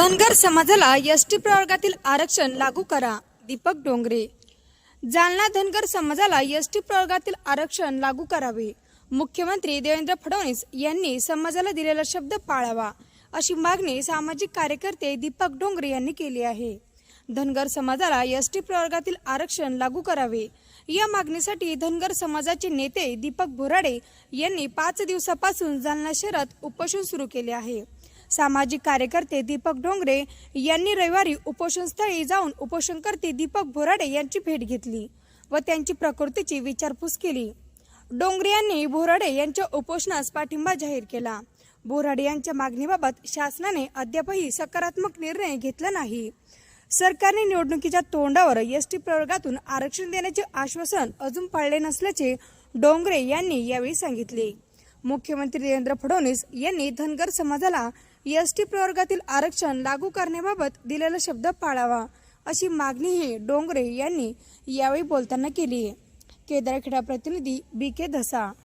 धनगर समाजाला S T प्रवर्गातील आरक्षण लागू करा. दीपक डोंगरे. जालना धनगर समाजाला एस टी प्रवर्गातील आरक्षण लागू करावे. मुख्यमंत्री देवेंद्र फडणवीस यांनी समाजाला दिलेला शब्द पाळावा अशी मागणी सामाजिक कार्यकर्ते दीपक डोंगरे यांनी केली आहे. धनगर समाजाला एस टी प्रवर्गातील आरक्षण लागू करावे. या मागणीसाठी धनगर समाजाचे नेते दीपक बोराडे यांनी पाच दिवसापासून जालना शहरात उपोषण सुरू केले आहे. सामाजिक कार्यकर्ते दीपक डोंगरे यांनी रविवारी उपोषणस्थळी जाऊन उपोषणकर्ते दीपक बोराडे यांची भेट घेतली व त्यांची प्रकृतीची विचारपूस केली. डोंगरे यांनी बोराडे यांच्या उपोषणास पाठिंबा जाहीर केला. बोराडे यांच्या मागणीबाबत शासनाने अद्यापही सकारात्मक निर्णय घेतला नाही. सरकारने निवडणुकीच्या तोंडावर एस टी प्रवर्गातून आरक्षण देण्याचे आश्वासन अजून पाळले नसल्याचे डोंगरे यांनी यावेळी सांगितले. मुख्यमंत्री देवेंद्र फडणवीस यांनी धनगर समाजाला एस टी प्रवर्गातील आरक्षण लागू करण्याबाबत दिलेला शब्द पाळावा अशी मागणीही डोंगरे यांनी यावेळी बोलताना केली. केदारखेडा प्रतिनिधी बी के धसा